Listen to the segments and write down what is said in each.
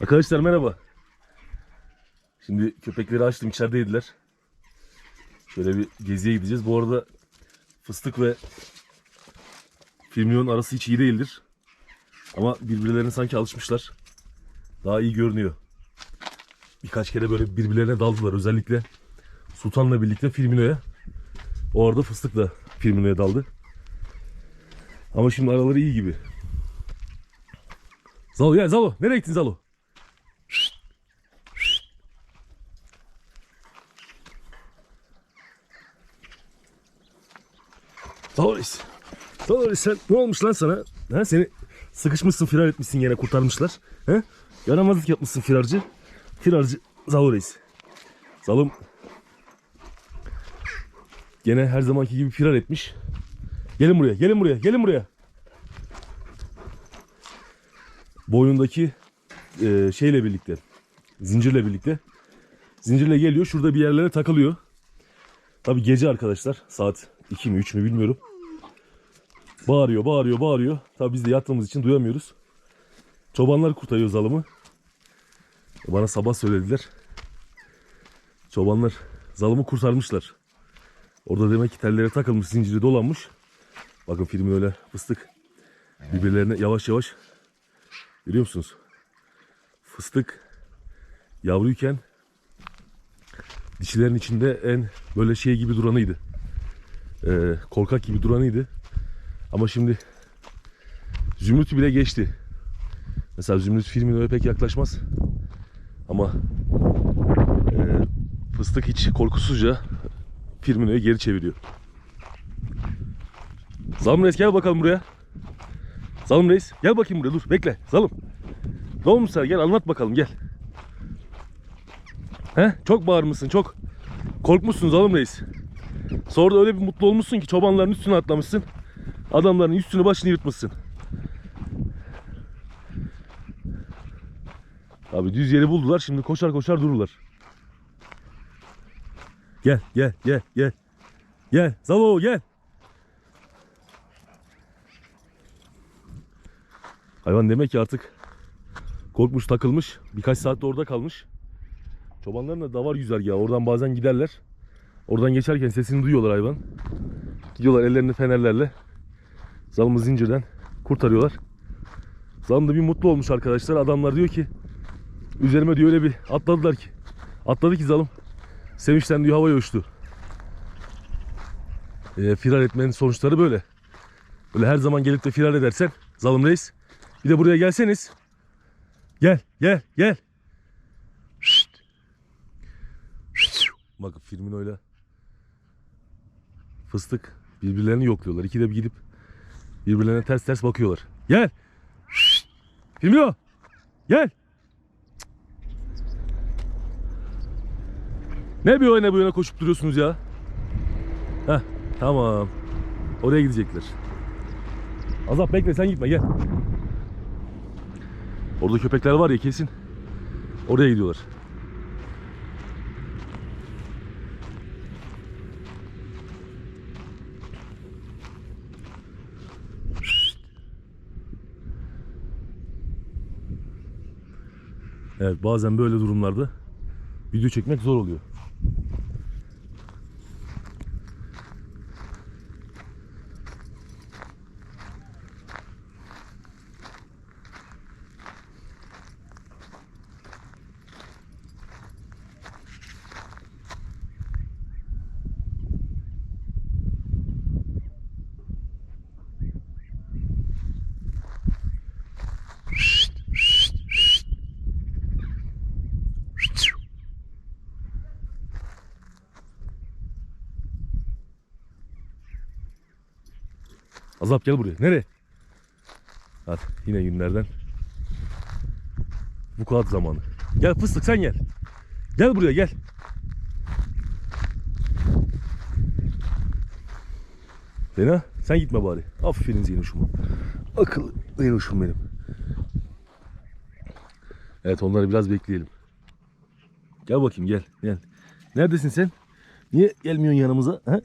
Arkadaşlar merhaba. Şimdi köpekleri açtım içerideydiler. Şöyle bir geziye gideceğiz. Bu arada fıstık ve filmyon arası hiç iyi değildir. Ama birbirlerine sanki alışmışlar. Daha iyi görünüyor. Birkaç kere böyle birbirlerine daldılar. Özellikle Sultan'la birlikte Firmino'ya. O arada fıstık da Firmino'ya daldı. Ama şimdi araları iyi gibi. Zalo gel Zalo. Nereye gittin Zalo? Zaloris. Zaloris sen ne olmuş lan sana? Ha, seni sıkışmışsın firar etmişsin yine kurtarmışlar. Ha? Yaramazlık yapmışsın firarcı. Firarcı Zaloris. Zalım gene her zamanki gibi firar etmiş. Gelin buraya, gelin buraya, gelin buraya. Boynundaki e, şeyle birlikte, zincirle birlikte. Zincirle geliyor, şurada bir yerlere takılıyor. Tabi gece arkadaşlar, saat 2 mi 3 mü bilmiyorum. Bağırıyor, bağırıyor, bağırıyor. Tabi biz de yattığımız için duyamıyoruz. Çobanlar kurtarıyor zalımı. Bana sabah söylediler. Çobanlar zalımı kurtarmışlar. Orada demek ki tellere takılmış, zinciri dolanmış. Bakın filmi öyle fıstık birbirlerine yavaş yavaş görüyor musunuz? Fıstık yavruyken dişilerin içinde en böyle şey gibi duranıydı. Ee, korkak gibi duranıydı. Ama şimdi Zümrüt'ü bile geçti. Mesela Zümrüt filmine pek yaklaşmaz. Ama e, fıstık hiç korkusuzca Firmino'yu geri çeviriyor. Zalım Reis gel bakalım buraya. Zalım Reis gel bakayım buraya dur bekle Zalım. Ne olmuş sana gel anlat bakalım gel. He çok bağırmışsın çok. Korkmuşsun Zalım Reis. Sonra da öyle bir mutlu olmuşsun ki çobanların üstüne atlamışsın. Adamların üstünü başını yırtmışsın. Abi düz yeri buldular şimdi koşar koşar dururlar. Gel gel gel gel. Gel Zalo gel. Hayvan demek ki artık korkmuş takılmış. Birkaç saat de orada kalmış. Çobanların da davar güzergahı. Oradan bazen giderler. Oradan geçerken sesini duyuyorlar hayvan. Gidiyorlar ellerini fenerlerle. Zalımı zincirden kurtarıyorlar. Zalım da bir mutlu olmuş arkadaşlar. Adamlar diyor ki üzerime diyor öyle bir atladılar ki. Atladı ki zalım. Sevinçten diyor havaya uçtu. E, firar etmenin sonuçları böyle. Böyle her zaman gelip de firar edersen zalım reis. Bir de buraya gelseniz. Gel gel gel. Şşt. Şşt. Bakın filmin öyle. Fıstık birbirlerini yokluyorlar. İkide bir gidip birbirlerine ters ters bakıyorlar. Gel. Şşt. Filmino. Gel. Ne bir o ne bu yana koşup duruyorsunuz ya? Heh tamam. Oraya gidecekler. Azap bekle sen gitme gel. Orada köpekler var ya kesin. Oraya gidiyorlar. Evet bazen böyle durumlarda video çekmek zor oluyor. Azap gel buraya. Nereye? Hadi yine günlerden. Bu kadar zamanı. Gel fıstık sen gel. Gel buraya gel. Zeyna sen gitme bari. Aferin Zeynuş'uma. Akıllı Zeynuş'um benim. Evet onları biraz bekleyelim. Gel bakayım gel. Gel. Neredesin sen? Niye gelmiyorsun yanımıza? Ha?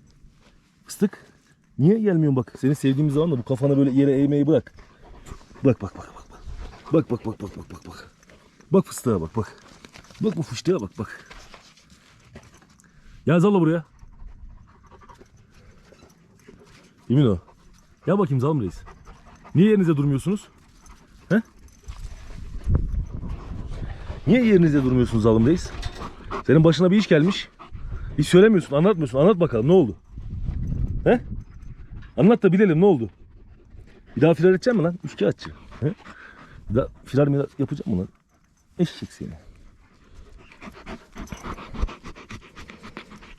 Fıstık. Niye gelmiyorsun bak? Seni sevdiğimiz zaman da bu kafana böyle yere eğmeyi bırak. Bak bak bak bak bak. Bak bak bak bak bak bak bak. Fıstığa bak bak. Bak bu fıstığa bak bak. Gel Zallo buraya. Emin o. Gel bakayım Zalım Reis. Niye yerinizde durmuyorsunuz? He? Niye yerinizde durmuyorsunuz Zalım Reis? Senin başına bir iş gelmiş. Hiç söylemiyorsun, anlatmıyorsun. Anlat bakalım ne oldu? He? Anlat da bilelim ne oldu? Bir daha firar edecek mi lan? Üçkağıtçı. He? Bir daha firar mı yapacak mı lan? Eşek seni.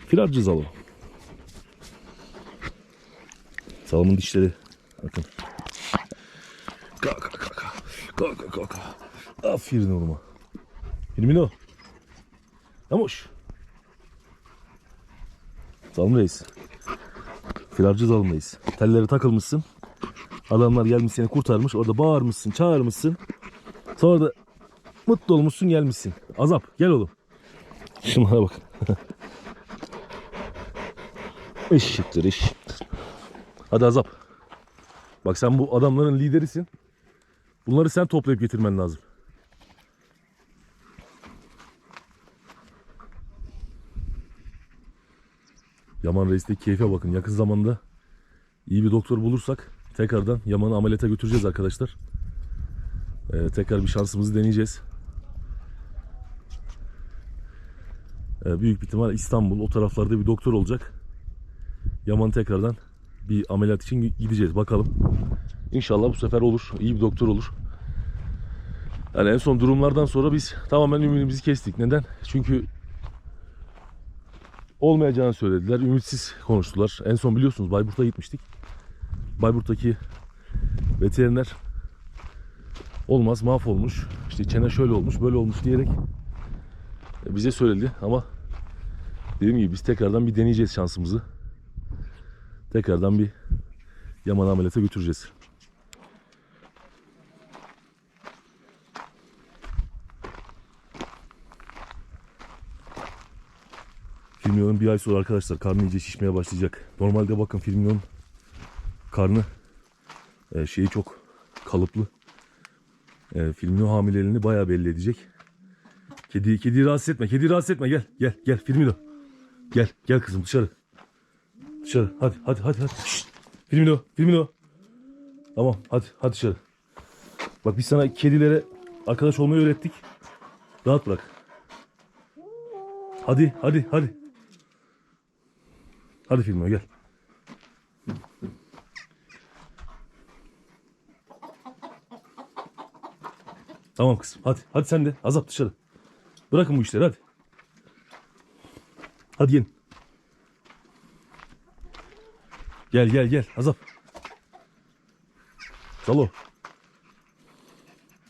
Firarcı Zalo. Salımın dişleri. Bakın. Kalk kalk kalk. Kalk kalk kalk. Aferin oğluma. Filmin o. Yamuş. Zalım reis. Firarcı zalım reis. Telleri takılmışsın. Adamlar gelmiş seni kurtarmış. Orada bağırmışsın, çağırmışsın. Sonra da mutlu olmuşsun gelmişsin. Azap gel oğlum. Şunlara bak. eşittir eşittir. Hadi Azap. Bak sen bu adamların liderisin. Bunları sen toplayıp getirmen lazım. Yaman Reis'teki keyfe bakın. Yakın zamanda iyi bir doktor bulursak tekrardan Yaman'ı ameliyata götüreceğiz arkadaşlar. Ee, tekrar bir şansımızı deneyeceğiz. Ee, büyük bir ihtimal İstanbul o taraflarda bir doktor olacak. Yaman tekrardan bir ameliyat için gideceğiz. Bakalım. İnşallah bu sefer olur. İyi bir doktor olur. Yani en son durumlardan sonra biz tamamen ümidimizi kestik. Neden? Çünkü olmayacağını söylediler. Ümitsiz konuştular. En son biliyorsunuz Bayburt'a gitmiştik. Bayburt'taki veteriner olmaz mahvolmuş. İşte çene şöyle olmuş böyle olmuş diyerek bize söyledi ama dediğim gibi biz tekrardan bir deneyeceğiz şansımızı. Tekrardan bir Yaman ameliyata götüreceğiz. Firmino'nun bir ay sonra arkadaşlar karnı iyice şişmeye başlayacak. Normalde bakın Firmino'nun karnı e, şeyi çok kalıplı. E, Firmino hamileliğini bayağı belli edecek. Kedi, kedi rahatsız etme. Kedi rahatsız etme. Gel gel gel Firmino. Gel gel kızım dışarı. Dışarı. Hadi hadi hadi hadi. Şşt. Firmino Firmino. Tamam hadi hadi dışarı. Bak biz sana kedilere arkadaş olmayı öğrettik. Rahat bırak. Hadi hadi hadi. Hadi Firmino gel. Tamam kızım hadi. Hadi sen de azap dışarı. Bırakın bu işleri hadi. Hadi gelin. Gel gel gel azap. Salo.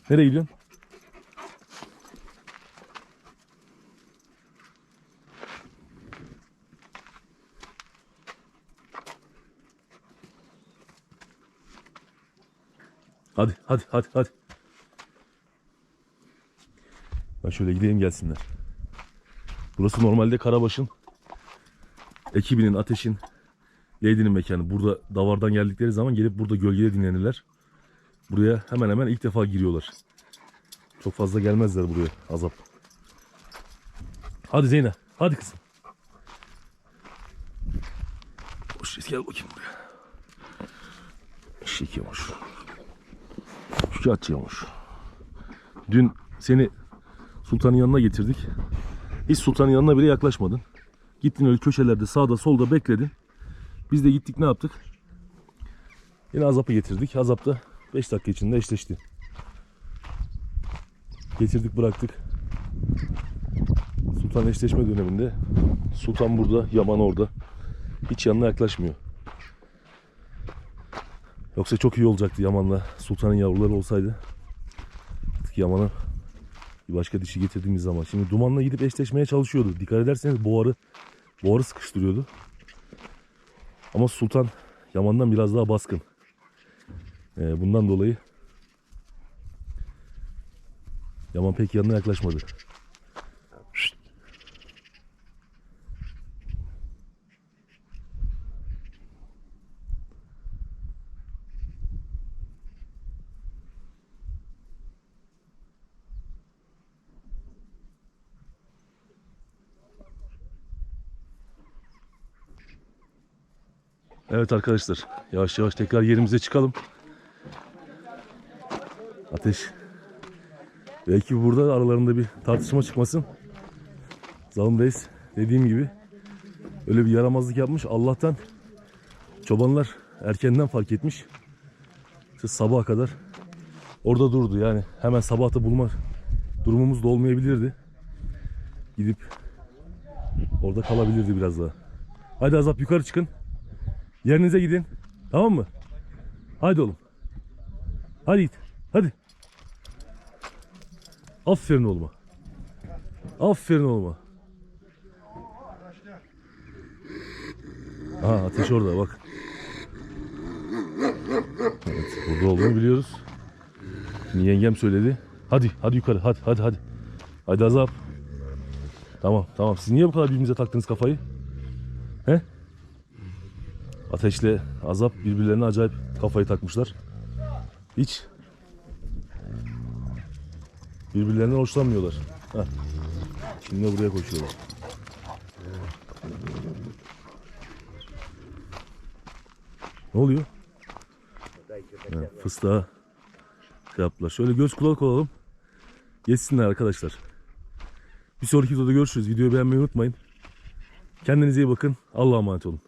Nereye gidiyorsun? Hadi hadi hadi hadi. Ben şöyle gideyim gelsinler. Burası normalde Karabaş'ın ekibinin, ateşin, Lady'nin mekanı. Burada davardan geldikleri zaman gelip burada gölgede dinlenirler. Buraya hemen hemen ilk defa giriyorlar. Çok fazla gelmezler buraya azap. Hadi Zeyna. Hadi kızım. Hoş gel bakayım buraya. Eşek yamuş. Şikayetçi yamuş. Dün seni Sultan'ın yanına getirdik. Hiç Sultan'ın yanına bile yaklaşmadın. Gittin öyle köşelerde sağda solda bekledin. Biz de gittik ne yaptık? Yine Azap'ı getirdik. Azap da 5 dakika içinde eşleşti. Getirdik bıraktık. Sultan eşleşme döneminde Sultan burada, Yaman orada. Hiç yanına yaklaşmıyor. Yoksa çok iyi olacaktı Yaman'la Sultan'ın yavruları olsaydı. Artık Yaman'a bir başka dişi getirdiğimiz zaman. Şimdi Duman'la gidip eşleşmeye çalışıyordu. Dikkat ederseniz boğarı, boğarı sıkıştırıyordu. Ama Sultan Yaman'dan biraz daha baskın. Ee, bundan dolayı Yaman pek yanına yaklaşmadı. Evet arkadaşlar yavaş yavaş tekrar yerimize çıkalım. Ateş. Belki burada aralarında bir tartışma çıkmasın. Zalim Reis dediğim gibi öyle bir yaramazlık yapmış. Allah'tan çobanlar erkenden fark etmiş. İşte sabaha kadar orada durdu yani hemen sabahta bulma durumumuz da olmayabilirdi. Gidip orada kalabilirdi biraz daha. Hadi Azap yukarı çıkın. Yerinize gidin. Tamam mı? Hadi oğlum. Hadi git. Hadi. Aferin oğluma. Aferin oğluma. Aha ateş orada bak. Evet burada olduğunu biliyoruz. Şimdi yengem söyledi. Hadi hadi yukarı hadi hadi hadi. Hadi Azap. Tamam tamam siz niye bu kadar birbirinize taktınız kafayı? He? Ateşle Azap birbirlerine acayip kafayı takmışlar. Hiç birbirlerinden hoşlanmıyorlar. Heh. Şimdi buraya koşuyorlar. Ne oluyor? He, fıstığa şey yaptılar. Şöyle göz kulak olalım. Geçsinler arkadaşlar. Bir sonraki videoda görüşürüz. Videoyu beğenmeyi unutmayın. Kendinize iyi bakın. Allah'a emanet olun.